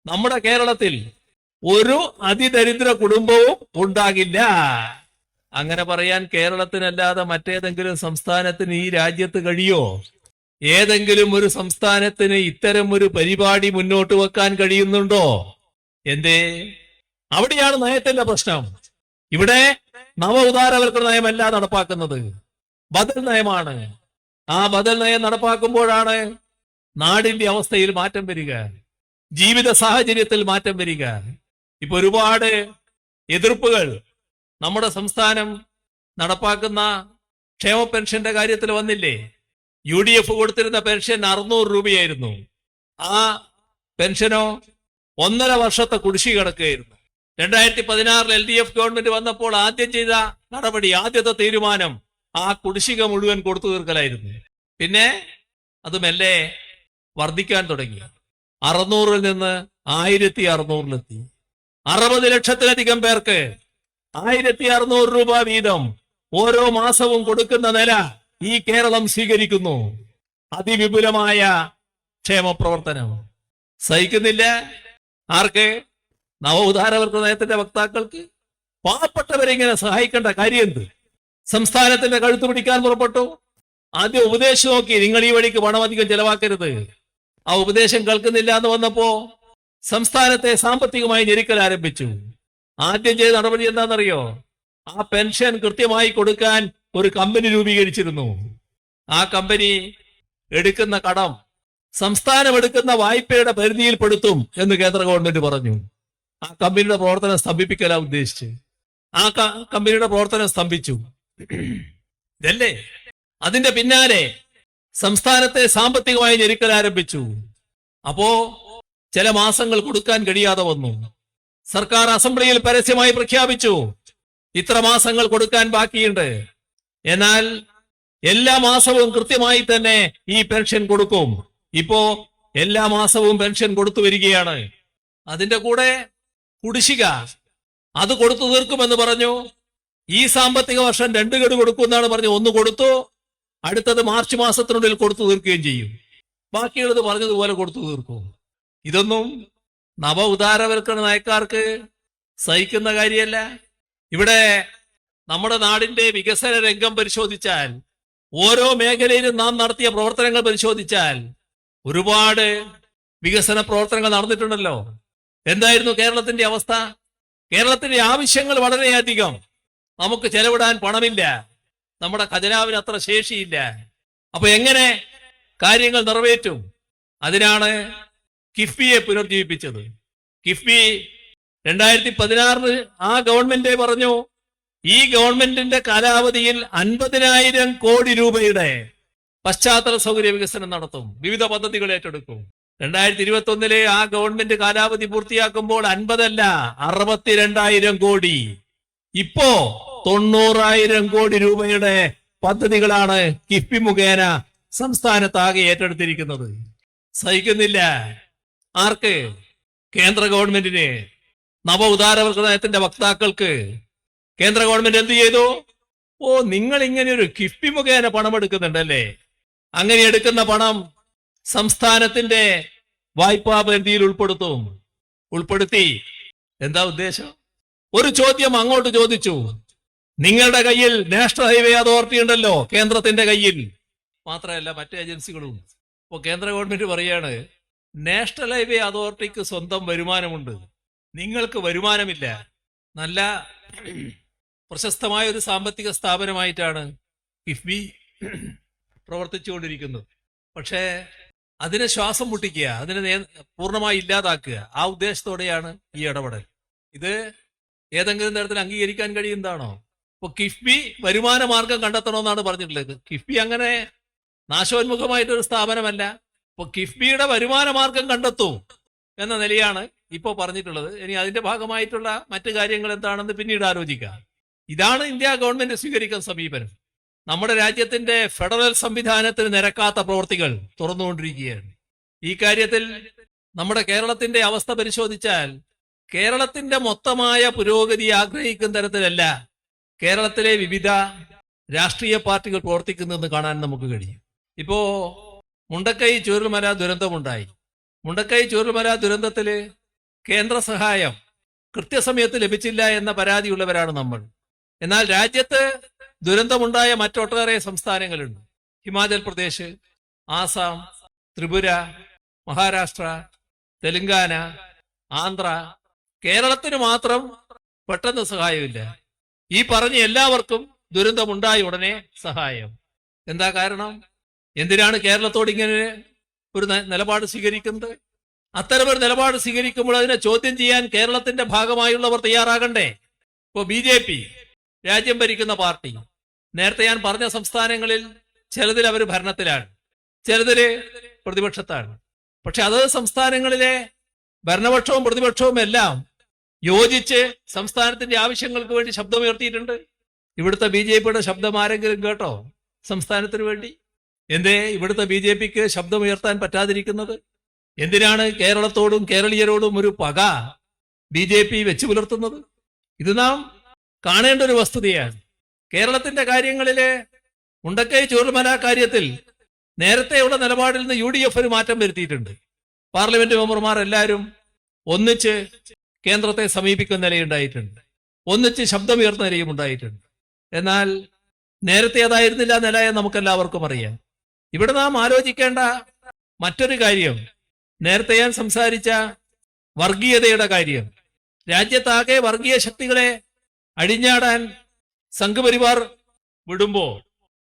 നമ്മുടെ കേരളത്തിൽ ഒരു അതിദരിദ്ര കുടുംബവും ഉണ്ടാകില്ല. അങ്ങനെ പറയാൻ കേരളത്തിനല്ലാതെ മറ്റേതെങ്കിലും സംസ്ഥാനത്തിന് ഈ രാജ്യത്ത് കഴിയോ? ഏതെങ്കിലും ഒരു സംസ്ഥാനത്തിന് ഇത്തരം ഒരു പരിപാടി മുന്നോട്ട് വെക്കാൻ കഴിയുന്നുണ്ടോ? എന്തേ? അവിടെയാണ് നയത്തിന്റെ പ്രശ്നം. ഇവിടെ നവ ഉദാരവൽക്കരണ നയമല്ല നടപ്പാക്കുന്നത്. ബദൽ നയമാണ്. ആ ബദൽ നയം നടപ്പാക്കുമ്പോഴാണ് നാടിന്റെ അവസ്ഥയിൽ മാറ്റം വരിക. ജീവിത സാഹചര്യത്തിൽ മാറ്റം വരിക. ഇപ്പൊ ഒരുപാട് എതിർപ്പുകൾ നമ്മുടെ നടപ്പാക്കുന്ന ക്ഷേമ പെൻഷന്റെ കാര്യത്തിൽ വന്നില്ലേ? യു ഡി എഫ് കൊടുത്തിരുന്ന പെൻഷൻ അറുന്നൂറ് രൂപയായിരുന്നു. ആ പെൻഷനോ ഒന്നര വർഷത്തെ കുടിശ്ശി കിടക്കുകയായിരുന്നു. രണ്ടായിരത്തി പതിനാറിൽ എൽ ഡി എഫ് ഗവൺമെന്റ് വന്നപ്പോൾ ആദ്യം ചെയ്ത നടപടി ആദ്യത്തെ തീരുമാനം ആ കുടിശ്ശിക മുഴുവൻ കൊടുത്തു തീർക്കലായിരുന്നു. പിന്നെ അത് മെല്ലെ വർദ്ധിക്കാൻ തുടങ്ങി. അറുന്നൂറിൽ നിന്ന് ആയിരത്തി അറുന്നൂറിലെത്തി. അറുപത് ലക്ഷത്തിലധികം പേർക്ക് ആയിരത്തി അറുന്നൂറ് രൂപ വീതം ഓരോ മാസവും കൊടുക്കുന്ന നില ഈ കേരളം സ്വീകരിക്കുന്നു. അതിവിപുലമായ ക്ഷേമ പ്രവർത്തനം. സഹിക്കുന്നില്ല. ആർക്ക്? നവോദാരവർഗ നയത്തിന്റെ വക്താക്കൾക്ക്. പാവപ്പെട്ടവരെ ഇങ്ങനെ സഹായിക്കേണ്ട കാര്യം എന്ത് സംസ്ഥാനത്തിന്റെ കഴുത്ത് പിടിക്കാൻ പുറപ്പെട്ടു. ആദ്യം ഉപദേശം നോക്കി നിങ്ങൾ ഈ വഴിക്ക് പണം അധികം ചെലവാക്കരുത്. ആ ഉപദേശം കേൾക്കുന്നില്ല എന്ന് വന്നപ്പോ സംസ്ഥാനത്തെ സാമ്പത്തികമായി ഞെരുക്കൽ ആരംഭിച്ചു. ആദ്യം ചെയ്ത നടപടി എന്താണെന്നറിയോ? ആ പെൻഷൻ കൃത്യമായി കൊടുക്കാൻ ഒരു കമ്പനി രൂപീകരിച്ചിരുന്നു. ആ കമ്പനി എടുക്കുന്ന കടം സംസ്ഥാനം എടുക്കുന്ന വായ്പയുടെ പരിധിയിൽപ്പെടുത്തും എന്ന് കേന്ദ്ര ഗവൺമെന്റ് പറഞ്ഞു. ആ കമ്പനിയുടെ പ്രവർത്തനം സ്തംഭിപ്പിക്കലാ ഉദ്ദേശിച്ച്. ആ കമ്പനിയുടെ പ്രവർത്തനം സ്തംഭിച്ചു. ഇതല്ലേ? അതിന്റെ പിന്നാലെ സംസ്ഥാനത്തെ സാമ്പത്തികമായി ഞെരുക്കൽ ആരംഭിച്ചു. അപ്പോ ചില മാസങ്ങൾ കൊടുക്കാൻ കഴിയാതെ വന്നു. സർക്കാർ അസംബ്ലിയിൽ പരസ്യമായി പ്രഖ്യാപിച്ചു. ഇത്ര മാസങ്ങൾ കൊടുക്കാൻ ബാക്കിയുണ്ട്. എന്നാൽ എല്ലാ മാസവും കൃത്യമായി തന്നെ ഈ പെൻഷൻ കൊടുക്കും. ഇപ്പോ എല്ലാ മാസവും പെൻഷൻ കൊടുത്തു വരികയാണ്. അതിന്റെ കൂടെ കുടിശ്ശിക. അത് കൊടുത്തു തീർക്കുമെന്ന് പറഞ്ഞു. ഈ സാമ്പത്തിക വർഷം രണ്ട് ഗഡു കൊടുക്കുമെന്നാണ് പറഞ്ഞു ഒന്ന് കൊടുത്തു. അടുത്തത് മാർച്ച് മാസത്തിനുള്ളിൽ കൊടുത്തു തീർക്കുകയും ചെയ്യും. ബാക്കിയുള്ളത് പറഞ്ഞതുപോലെ കൊടുത്തു തീർക്കും. ഇതൊന്നും നവ ഉദാരവൽക്കരണ നയക്കാർക്ക് സഹിക്കുന്ന കാര്യമല്ല. ഇവിടെ നമ്മുടെ നാടിന്റെ വികസന രംഗം പരിശോധിച്ചാൽ ഓരോ മേഖലയിലും നാം നടത്തിയ പ്രവർത്തനങ്ങൾ പരിശോധിച്ചാൽ ഒരുപാട് വികസന പ്രവർത്തനങ്ങൾ നടന്നിട്ടുണ്ടല്ലോ. എന്തായിരുന്നു കേരളത്തിന്റെ അവസ്ഥ? കേരളത്തിന്റെ ആവശ്യങ്ങൾ വളരെയധികം. നമുക്ക് ചെലവിടാൻ പണമില്ല. നമ്മുടെ ഖജനാവിന് അത്ര ശേഷിയില്ല. അപ്പൊ എങ്ങനെ കാര്യങ്ങൾ നിറവേറ്റും? അതിനാണ് കിഫ്ബിയെ പുനർജീവിപ്പിച്ചത് കിഫ്ബി രണ്ടായിരത്തി പതിനാറിന് ആ ഗവൺമെന്റ് പറഞ്ഞു? ഈ ഗവൺമെന്റിന്റെ കാലാവധിയിൽ അൻപതിനായിരം കോടി രൂപയുടെ പശ്ചാത്തല സൗകര്യ വികസനം നടത്തും. വിവിധ പദ്ധതികൾ ഏറ്റെടുക്കും. രണ്ടായിരത്തി ഇരുപത്തി ഒന്നിലെ ആ ഗവൺമെന്റ് കാലാവധി പൂർത്തിയാക്കുമ്പോൾ അൻപതല്ല അറുപത്തിരണ്ടായിരം കോടി. ഇപ്പോ തൊണ്ണൂറായിരം കോടി രൂപയുടെ പദ്ധതികളാണ് കിഫ്ബി മുഖേന സംസ്ഥാനത്താകെ ഏറ്റെടുത്തിരിക്കുന്നത്. സഹിക്കുന്നില്ല. ആർക്ക്? കേന്ദ്ര ഗവൺമെന്റിന്. നവ ഉദാരവൽക്കരണ നയത്തിന്റെ വക്താക്കൾക്ക്. കേന്ദ്ര ഗവൺമെന്റ് എന്ത് ചെയ്തു? ഓ നിങ്ങൾ ഇങ്ങനെ ഒരു കിഫ്ബി മുഖേന പണം എടുക്കുന്നുണ്ടല്ലേ അങ്ങനെ എടുക്കുന്ന പണം സംസ്ഥാനത്തിന്റെ വായ്പാ പരിധിയിൽ ഉൾപ്പെടുത്തും. ഉൾപ്പെടുത്തി. എന്താ ഉദ്ദേശം? ഒരു ചോദ്യം അങ്ങോട്ട് ചോദിച്ചു. നിങ്ങളുടെ കയ്യിൽ നാഷണൽ ഹൈവേ അതോറിറ്റി ഉണ്ടല്ലോ കേന്ദ്രത്തിന്റെ കയ്യിൽ. മാത്രമല്ല മറ്റു ഏജൻസികളും. ഇപ്പൊ കേന്ദ്ര ഗവൺമെന്റ് പറയാണ് നാഷണൽ ഹൈവേ അതോറിറ്റിക്ക് സ്വന്തം വരുമാനമുണ്ട്. നിങ്ങൾക്ക് വരുമാനമില്ല. നല്ല പ്രശസ്തമായ ഒരു സാമ്പത്തിക സ്ഥാപനമായിട്ടാണ് കിഫ്ബി പ്രവർത്തിച്ചുകൊണ്ടിരിക്കുന്നത്. പക്ഷേ അതിനെ ശ്വാസം മുട്ടിക്കുക അതിനെ പൂർണമായി ഇല്ലാതാക്കുക ആ ഉദ്ദേശത്തോടെയാണ് ഈ ഇടപെടൽ. ഇത് ഏതെങ്കിലും തരത്തിൽ അംഗീകരിക്കാൻ കഴിയുന്നതാണോ ഇപ്പൊ കിഫ്ബി വരുമാന മാർഗം കണ്ടെത്തണമെന്നാണ് പറഞ്ഞിട്ടുള്ളത്. കിഫ്ബി അങ്ങനെ നാശോന്മുഖമായിട്ടൊരു സ്ഥാപനമല്ല. ഇപ്പൊ കിഫ്ബിയുടെ വരുമാന മാർഗം കണ്ടെത്തും എന്ന നിലയാണ് ഇപ്പോൾ പറഞ്ഞിട്ടുള്ളത്. ഇനി അതിന്റെ ഭാഗമായിട്ടുള്ള മറ്റു കാര്യങ്ങൾ എന്താണെന്ന് പിന്നീട് ആലോചിക്കാം. ഇതാണ് ഇന്ത്യ ഗവൺമെന്റ് സ്വീകരിക്കുന്ന സമീപനം. നമ്മുടെ രാജ്യത്തിന്റെ ഫെഡറൽ സംവിധാനത്തിന് നിരക്കാത്ത പ്രവൃത്തികൾ തുറന്നുകൊണ്ടിരിക്കുകയാണ്. ഈ കാര്യത്തിൽ നമ്മുടെ കേരളത്തിന്റെ അവസ്ഥ പരിശോധിച്ചാൽ കേരളത്തിന്റെ മൊത്തമായ പുരോഗതി ആഗ്രഹിക്കുന്ന തരത്തിലല്ല കേരളത്തിലെ വിവിധ രാഷ്ട്രീയ പാർട്ടികൾ പ്രവർത്തിക്കുന്നതെന്ന് കാണാൻ നമുക്ക് കഴിയും. ഇപ്പോ മുണ്ടക്കൈ ചൂരൽമല ദുരന്തമുണ്ടായി. മുണ്ടക്കൈ ചൂരൽമല ദുരന്തത്തിൽ കേന്ദ്ര സഹായം കൃത്യസമയത്ത് ലഭിച്ചില്ല എന്ന പരാതിയുള്ളവരാണ് നമ്മൾ. എന്നാൽ രാജ്യത്ത് ദുരന്തമുണ്ടായ മറ്റൊട്ടേറെ സംസ്ഥാനങ്ങളുണ്ട്. ഹിമാചൽ പ്രദേശ് ആസാം ത്രിപുര മഹാരാഷ്ട്ര തെലങ്കാന ആന്ധ്ര. കേരളത്തിന് മാത്രം പെട്ടെന്ന് സഹായമില്ല. ഈ പറഞ്ഞ എല്ലാവർക്കും ദുരന്തമുണ്ടായ ഉടനെ സഹായം. എന്താ കാരണം? എന്തിനാണ് കേരളത്തോട് ഇങ്ങനെ ഒരു നിലപാട് സ്വീകരിക്കുന്നത്? അത്തരമൊരു നിലപാട് സ്വീകരിക്കുമ്പോൾ അതിനെ ചോദ്യം ചെയ്യാൻ കേരളത്തിന്റെ ഭാഗമായുള്ളവർ തയ്യാറാകണ്ടേ? ഇപ്പോ ബി ജെ പി രാജ്യം ഭരിക്കുന്ന പാർട്ടി. നേരത്തെ ഞാൻ പറഞ്ഞ സംസ്ഥാനങ്ങളിൽ ചിലതിൽ അവർ ഭരണത്തിലാണ്. ചിലതിൽ പ്രതിപക്ഷത്താണ്. പക്ഷെ അതത് സംസ്ഥാനങ്ങളിലെ ഭരണപക്ഷവും പ്രതിപക്ഷവും എല്ലാം യോജിച്ച് സംസ്ഥാനത്തിന്റെ ആവശ്യങ്ങൾക്ക് വേണ്ടി ശബ്ദമുയർത്തിയിട്ടുണ്ട്. ഇവിടുത്തെ ബി ജെ പിയുടെ ശബ്ദം ആരെങ്കിലും കേട്ടോ? സംസ്ഥാനത്തിന് വേണ്ടി? എന്തേ ഇവിടുത്തെ ബി ജെ പിക്ക് ശബ്ദമുയർത്താൻ പറ്റാതിരിക്കുന്നത്? എന്തിനാണ് കേരളത്തോടും കേരളീയരോടും ഒരു പക ബി ജെ പി വെച്ചു പുലർത്തുന്നത്? ഇത് നാം കാണേണ്ട ഒരു വസ്തുതയാണ്. കേരളത്തിന്റെ കാര്യങ്ങളിലെ ഉണ്ടക്കൈ ചൂർമല കാര്യത്തിൽ നേരത്തെയുള്ള നിലപാടിൽ നിന്ന് യു ഡി എഫ് ഒരു മാറ്റം വരുത്തിയിട്ടുണ്ട്. പാർലമെന്റ് മെമ്പർമാർ എല്ലാവരും ഒന്നിച്ച് കേന്ദ്രത്തെ സമീപിക്കുന്ന നിലയുണ്ടായിട്ടുണ്ട്. ഒന്നിച്ച് ശബ്ദമുയർത്തുന്ന നിലയും ഉണ്ടായിട്ടുണ്ട് എന്നാൽ നേരത്തെ അതായിരുന്നില്ല നില നമുക്കെല്ലാവർക്കും അറിയാം. ഇവിടെ നാം ആലോചിക്കേണ്ട മറ്റൊരു കാര്യം. നേരത്തെ ഞാൻ സംസാരിച്ച വർഗീയതയുടെ കാര്യം. രാജ്യത്താകെ വർഗീയ ശക്തികളെ അഴിഞ്ഞാടാൻ സംഘപരിവാർ വിടുമ്പോ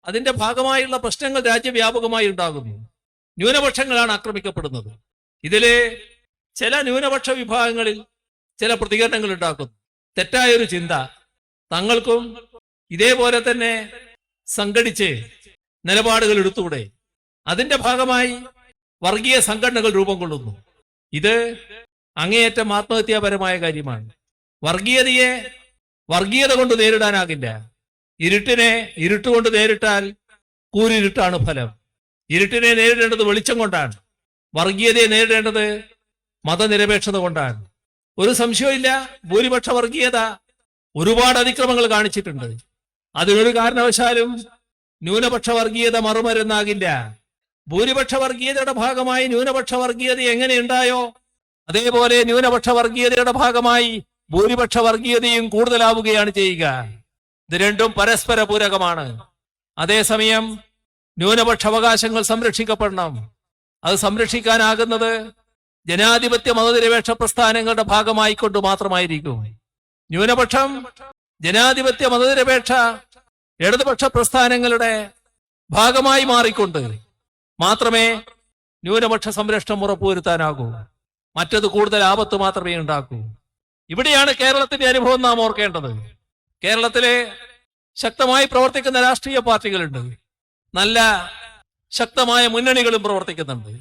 അതിന്റെ ഭാഗമായുള്ള പ്രശ്നങ്ങൾ രാജ്യവ്യാപകമായി ഉണ്ടാകുന്നു. ന്യൂനപക്ഷങ്ങളാണ് ആക്രമിക്കപ്പെടുന്നത്. ഇതിലെ ചില ന്യൂനപക്ഷ വിഭാഗങ്ങളിൽ ചില പ്രതികരണങ്ങൾ ഉണ്ടാക്കുന്നു. തെറ്റായൊരു ചിന്ത. തങ്ങൾക്കും ഇതേപോലെ തന്നെ സംഘടിച്ച് നിലപാടുകൾ എടുത്തൂടെ അതിന്റെ ഭാഗമായി വർഗീയ സംഘടനകൾ രൂപം കൊള്ളുന്നു. ഇത് അങ്ങേയറ്റം ആത്മഹത്യാപരമായ കാര്യമാണ്. വർഗീയതയെ വർഗീയത കൊണ്ട് നേരിടാനാകില്ല. ഇരുട്ടിനെ ഇരുട്ടുകൊണ്ട് നേരിട്ടാൽ കൂരിരുട്ടാണ് ഫലം. ഇരുട്ടിനെ നേരിടേണ്ടത് വെളിച്ചം കൊണ്ടാണ്. വർഗീയതയെ നേരിടേണ്ടത് മതനിരപേക്ഷത കൊണ്ടാണ്. ഒരു സംശയമില്ല ഭൂരിപക്ഷ വർഗീയത ഒരുപാട് അതിക്രമങ്ങൾ കാണിച്ചിട്ടുണ്ട്. അതിനൊരു കാരണവശാലും ന്യൂനപക്ഷ വർഗീയത മറുമരുന്നാകില്ല. ഭൂരിപക്ഷ വർഗീയതയുടെ ഭാഗമായി ന്യൂനപക്ഷ വർഗീയത എങ്ങനെയുണ്ടായോ? അതേപോലെ ന്യൂനപക്ഷ വർഗീയതയുടെ ഭാഗമായി ഭൂരിപക്ഷ വർഗീയതയും കൂടുതലാവുകയാണ് ചെയ്യുക. ഇത് രണ്ടും പരസ്പര പൂരകമാണ് അതേസമയം ന്യൂനപക്ഷ അവകാശങ്ങൾ സംരക്ഷിക്കപ്പെടണം. അത് സംരക്ഷിക്കാനാകുന്നത് ജനാധിപത്യ മതനിരപേക്ഷ പ്രസ്ഥാനങ്ങളുടെ ഭാഗമായിക്കൊണ്ട് മാത്രമായിരിക്കും. ന്യൂനപക്ഷം ജനാധിപത്യ മതനിരപേക്ഷ ഇടതുപക്ഷ പ്രസ്ഥാനങ്ങളുടെ ഭാഗമായി മാറിക്കൊണ്ട് മാത്രമേ ന്യൂനപക്ഷ സംരക്ഷണം ഉറപ്പുവരുത്താനാകൂ. മറ്റത് കൂടുതൽ ആപത്ത് മാത്രമേ ഉണ്ടാക്കൂ ഇവിടെയാണ് കേരളത്തിന്റെ അനുഭവം നാം ഓർക്കേണ്ടത്. കേരളത്തിലെ ശക്തമായി പ്രവർത്തിക്കുന്ന രാഷ്ട്രീയ പാർട്ടികളുണ്ട്. നല്ല ശക്തമായ മുന്നണികളും പ്രവർത്തിക്കുന്നുണ്ട്.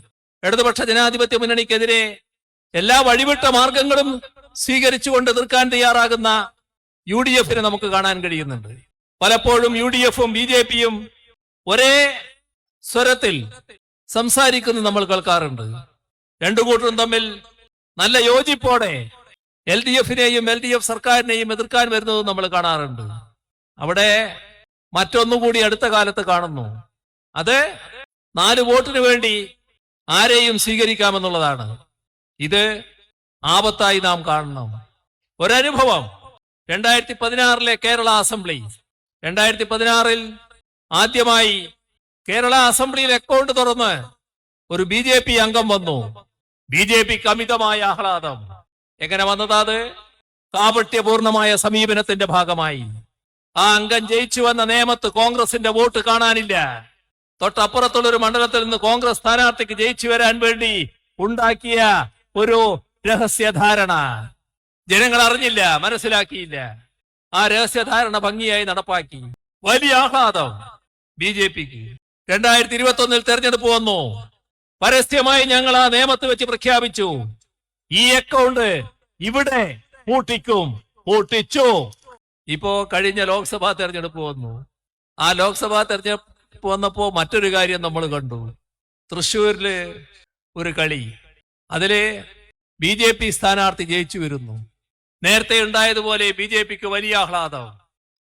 ഇടതുപക്ഷ ജനാധിപത്യ മുന്നണിക്കെതിരെ എല്ലാ വഴിവിട്ട മാർഗങ്ങളും സ്വീകരിച്ചുകൊണ്ട് എതിർക്കാൻ തയ്യാറാകുന്ന യു ഡി എഫിനെ നമുക്ക് കാണാൻ കഴിയുന്നുണ്ട്. പലപ്പോഴും യു ഡി എഫും ബി ജെ പിയും ഒരേ സ്വരത്തിൽ സംസാരിക്കുന്നത് നമ്മൾ കേൾക്കാറുണ്ട്. രണ്ടു കൂട്ടരും തമ്മിൽ നല്ല യോജിപ്പോടെ എൽ ഡി എഫിനെയും എൽ ഡി എഫ് സർക്കാരിനെയും എതിർക്കാൻ വരുന്നത് നമ്മൾ കാണാറുണ്ട്. അവിടെ മറ്റൊന്നുകൂടി അടുത്ത കാലത്ത് കാണുന്നു. അത് നാല് വോട്ടിന് വേണ്ടി ആരെയും സ്വീകരിക്കാമെന്നുള്ളതാണ്. ഇത് ആപത്തായി നാം കാണണം. ഒരനുഭവം രണ്ടായിരത്തി പതിനാറിലെ കേരള അസംബ്ലി രണ്ടായിരത്തി പതിനാറിൽ ആദ്യമായി കേരള അസംബ്ലിയിൽ അക്കൗണ്ട് തുറന്ന് ഒരു ബി ജെ പി അംഗം വന്നു. ബി ജെ പിക്ക് അമിതമായ ആഹ്ലാദം. എങ്ങനെ വന്നതാത് കാപട്യപൂർണമായ സമീപനത്തിന്റെ ഭാഗമായി. ആ അംഗം ജയിച്ചു വന്ന നിയമത്ത് കോൺഗ്രസിന്റെ വോട്ട് കാണാനില്ല. തൊട്ടപ്പുറത്തുള്ള ഒരു മണ്ഡലത്തിൽ നിന്ന് കോൺഗ്രസ് സ്ഥാനാർത്ഥിക്ക് ജയിച്ചു വരാൻ വേണ്ടി ഉണ്ടാക്കിയ ഒരു രഹസ്യധാരണ. ജനങ്ങൾ അറിഞ്ഞില്ല മനസ്സിലാക്കിയില്ല. ആ രഹസ്യധാരണ ഭംഗിയായി നടപ്പാക്കി. വലിയ ആഹ്ലാദം ബി ജെ പിക്ക്. രണ്ടായിരത്തി ഇരുപത്തി ഒന്നിൽ തെരഞ്ഞെടുപ്പ് വന്നു. പരസ്യമായി ഞങ്ങൾ ആ നിയമത്ത് വെച്ച് പ്രഖ്യാപിച്ചു. ഈ അക്കൗണ്ട് ഇവിടെ പൂട്ടിക്കും. പൂട്ടിച്ചു. ഇപ്പോ കഴിഞ്ഞ ലോക്സഭാ തെരഞ്ഞെടുപ്പ് വന്നു. ആ ലോക്സഭാ തെരഞ്ഞെടുപ്പ് വന്നപ്പോ മറ്റൊരു കാര്യം നമ്മൾ കണ്ടു. തൃശ്ശൂരിൽ ഒരു കളി. അതിൽ ബി ജെ പി സ്ഥാനാർത്ഥി ജയിച്ചു വരുന്നു. നേരത്തെ ഉണ്ടായതുപോലെ ബി ജെ പിക്ക് വലിയ ആഹ്ലാദം.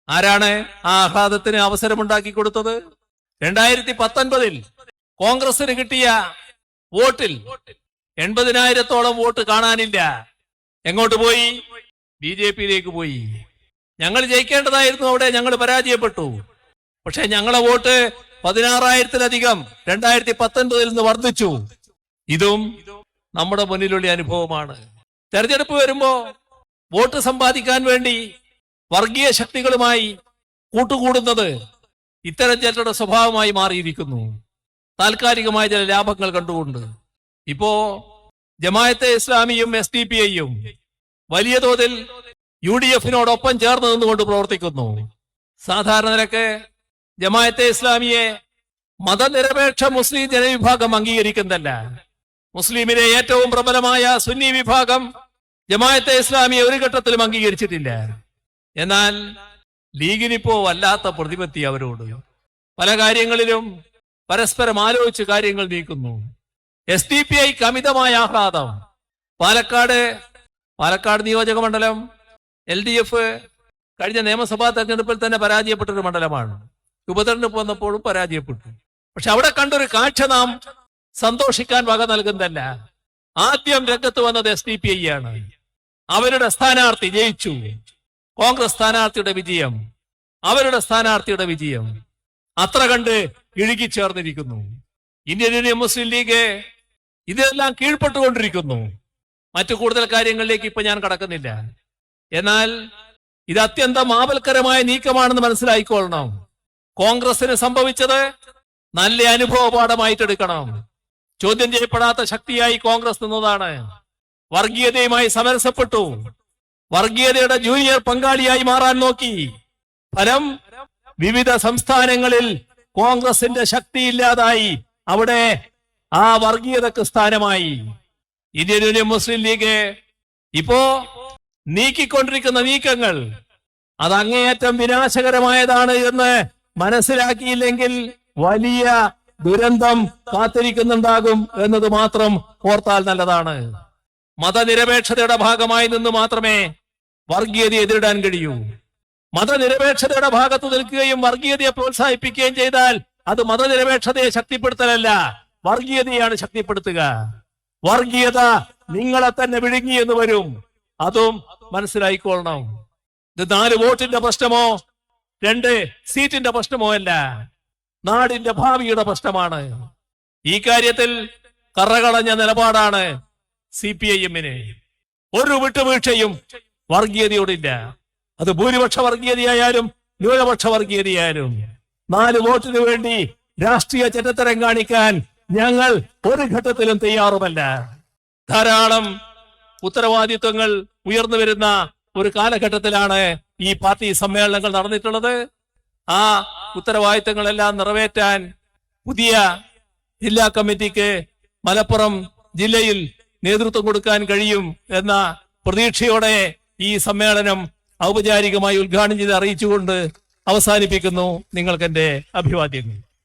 ആരാണ് ആ ആഹ്ലാദത്തിന് അവസരമുണ്ടാക്കി കൊടുത്തത്? രണ്ടായിരത്തി പത്തൊൻപതിൽ കോൺഗ്രസിന് കിട്ടിയ വോട്ടിൽ എൺപതിനായിരത്തോളം വോട്ട് കാണാനില്ല. എങ്ങോട്ട് പോയി? ബി ജെ പിയിലേക്ക് പോയി. ഞങ്ങൾ ജയിക്കേണ്ടതായിരുന്നു അവിടെ ഞങ്ങൾ പരാജയപ്പെട്ടു. പക്ഷെ ഞങ്ങളെ വോട്ട് പതിനാറായിരത്തിലധികം രണ്ടായിരത്തി പത്തൊൻപതിൽ നിന്ന് വർദ്ധിച്ചു. ഇതും നമ്മുടെ മുന്നിലുള്ള അനുഭവമാണ്. തെരഞ്ഞെടുപ്പ് വരുമ്പോ വോട്ട് സമ്പാദിക്കാൻ വേണ്ടി വർഗീയ ശക്തികളുമായി കൂട്ടുകൂടുന്നത് ഇത്തരം ചിലരുടെ സ്വഭാവമായി മാറിയിരിക്കുന്നു. താൽക്കാലികമായ ചില ലാഭങ്ങൾ കണ്ടുകൊണ്ട്. ഇപ്പോ ജമായത്തെ ഇസ്ലാമിയും എസ് ഡി പി ഐയും വലിയ തോതിൽ യു ഡി എഫിനോടൊപ്പം ചേർന്ന് നിന്നുകൊണ്ട് പ്രവർത്തിക്കുന്നു. സാധാരണ നിലയ്ക്ക് ജമായത്തെ ഇസ്ലാമിയെ മതനിരപേക്ഷ മുസ്ലിം ജനവിഭാഗം അംഗീകരിക്കുന്നതല്ല. മുസ്ലിമിലെ ഏറ്റവും പ്രബലമായ സുന്നി വിഭാഗം ജമായത്തെ ഇസ്ലാമിയെ ഒരു ഘട്ടത്തിലും അംഗീകരിച്ചിട്ടില്ല. എന്നാൽ ലീഗിനിപ്പോ വല്ലാത്ത പ്രതിപത്തി അവരോട്. പല കാര്യങ്ങളിലും പരസ്പരം ആലോചിച്ച് കാര്യങ്ങൾ നീക്കുന്നു. എസ് ഡി പി ഐക്ക് അമിതമായ ആഹ്ലാദം. പാലക്കാട് പാലക്കാട് നിയോജക മണ്ഡലം എൽ ഡി എഫ് കഴിഞ്ഞ നിയമസഭാ തെരഞ്ഞെടുപ്പിൽ തന്നെ പരാജയപ്പെട്ട ഒരു മണ്ഡലമാണ്. ഉപതെരഞ്ഞെടുപ്പ് വന്നപ്പോഴും പരാജയപ്പെട്ടു. പക്ഷെ അവിടെ കണ്ടൊരു കാഴ്ച നാം സന്തോഷിക്കാൻ വക നൽകുന്നതല്ല. ആദ്യം രംഗത്ത് വന്നത് എസ് ഡി പി ഐ ആണ്. അവരുടെ സ്ഥാനാർത്ഥി ജയിച്ചു. കോൺഗ്രസ് സ്ഥാനാർത്ഥിയുടെ വിജയം. അവരുടെ സ്ഥാനാർത്ഥിയുടെ വിജയം. അത്ര കണ്ട് ഇഴുകി ചേർന്നിരിക്കുന്നു. ഇന്ത്യൻ യൂണിയൻ മുസ്ലിം ലീഗ് ഇതെല്ലാം കീഴ്പ്പെട്ടുകൊണ്ടിരിക്കുന്നു. മറ്റു കൂടുതൽ കാര്യങ്ങളിലേക്ക് ഇപ്പൊ ഞാൻ കടക്കുന്നില്ല. എന്നാൽ ഇത് അത്യന്തം ആപൽക്കരമായ നീക്കമാണെന്ന് മനസ്സിലായിക്കൊള്ളണം. കോൺഗ്രസിന് സംഭവിച്ചത് നല്ല അനുഭവ പാഠമായിട്ട് എടുക്കണം ചോദ്യം ചെയ്യപ്പെടാത്ത ശക്തിയായി കോൺഗ്രസ് നിന്നതാണ്. വർഗീയതയുമായി സമരസപ്പെട്ടു. വർഗീയതയുടെ ജൂനിയർ പങ്കാളിയായി മാറാൻ നോക്കി. ഫലം വിവിധ സംസ്ഥാനങ്ങളിൽ കോൺഗ്രസിന്റെ ശക്തിയില്ലാതായി. അവിടെ ആ വർഗീയതക്ക് സ്ഥാനമായി. ഇന്ത്യൻ യൂണിയൻ മുസ്ലിം ലീഗ് ഇപ്പോ നീക്കിക്കൊണ്ടിരിക്കുന്ന നീക്കങ്ങൾ അത് അങ്ങേയറ്റം വിനാശകരമായതാണ് എന്ന് മനസ്സിലാക്കിയില്ലെങ്കിൽ വലിയ ദുരന്തം കാത്തിരിക്കുന്നുണ്ടാകും എന്നത് മാത്രം ഓർത്താൽ നല്ലതാണ്. മതനിരപേക്ഷതയുടെ ഭാഗമായി നിന്ന് മാത്രമേ വർഗീയതയെ എതിരിടാൻ കഴിയൂ. മതനിരപേക്ഷതയുടെ ഭാഗത്ത് നിൽക്കുകയും വർഗീയതയെ പ്രോത്സാഹിപ്പിക്കുകയും ചെയ്താൽ അത് മതനിരപേക്ഷതയെ ശക്തിപ്പെടുത്തലല്ല വർഗീയതയാണ് ശക്തിപ്പെടുത്തുക. വർഗീയത നിങ്ങളെ തന്നെ വിഴുങ്ങി എന്ന് വരും. അതും മനസ്സിലായിക്കൊള്ളണം. ഇത് നാല് വോട്ടിന്റെ പ്രശ്നമോ? രണ്ട് സീറ്റിന്റെ പ്രശ്നമോ അല്ല. നാടിന്റെ ഭാവിയുടെ പ്രശ്നമാണ്. ഈ കാര്യത്തിൽ കറകളഞ്ഞ നിലപാടാണ് സി പി ഐ എമ്മിന് ഒരു വിട്ടുവീഴ്ചയും വർഗീയതയോടില്ല. അത് ഭൂരിപക്ഷ വർഗീയതയായാലും ന്യൂനപക്ഷ വർഗീയതയായാലും. നാല് വോട്ടിന് വേണ്ടി രാഷ്ട്രീയ ചരിത്രം കാണിക്കാൻ ഞങ്ങൾ ഒരു ഘട്ടത്തിലും തയ്യാറുമല്ല. ധാരാളം ഉത്തരവാദിത്വങ്ങൾ ഉയർന്നു വരുന്ന ഒരു കാലഘട്ടത്തിലാണ് ഈ പാർട്ടി സമ്മേളനങ്ങൾ നടന്നിട്ടുള്ളത്. ആ ഉത്തരവാദിത്തങ്ങളെല്ലാം നിറവേറ്റാൻ പുതിയ ജില്ലാ കമ്മിറ്റിക്ക് മലപ്പുറം ജില്ലയിൽ നേതൃത്വം കൊടുക്കാൻ കഴിയും എന്ന പ്രതീക്ഷയോടെ ഈ സമ്മേളനം ഔപചാരികമായി ഉദ്ഘാടനം ചെയ്ത് അറിയിച്ചുകൊണ്ട് അവസാനിപ്പിക്കുന്നു. നിങ്ങൾക്കെന്റെ അഭിവാദ്യങ്ങൾ.